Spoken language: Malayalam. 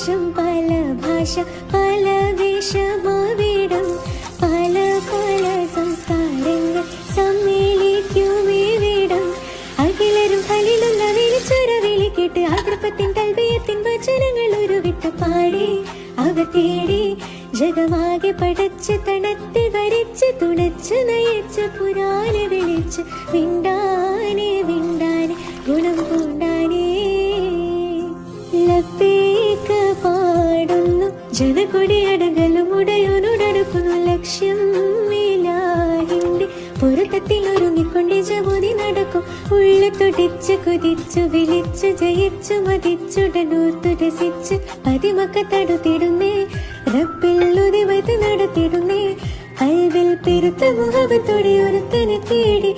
ദേശം പല ഭാഷ പല ദേശമാവിടം പല പല സംസ്കാരങ്ങൾ സമ്മേളിക്കുമിവിടം. അഖിലരും അലിലുള്ള വിളിച്ചൊരു വിളി കേട്ട് ആകൃപ്പത്തിൻ കൽവയത്തിൻ വചനങ്ങൾ ഒരു വിട്ട് പാടി. അവ തേടി ജഗമാകെ പടച്ച് തണത്തി വരച്ച് തുണച്ച് നയച്ച് പുരാല വിളിച്ച് വിണ്ടാനെ പാടുന്നു ഉടയോനോടടുക്കുന്നു ലക്ഷ്യം മേലാഹിന്റെ പൊരുത്തത്തിൽ ഒരുങ്ങിക്കൊണ്ട് ജമോതി നടക്കും. ഉള്ള തുടിച്ച് കുതിച്ചു വിളിച്ചു ജയിച്ചു മതിച്ചുടനൂർത്തു രസിച്ച് പതിമൊക്കെ തടുത്തിടുന്നേ. റബ്ബിൽ ഉതിവത് നടത്തിടുന്നേ. അൽവിൽ പെരുത്ത മുഖത്തോടെ ഒരുത്തനെ തേടി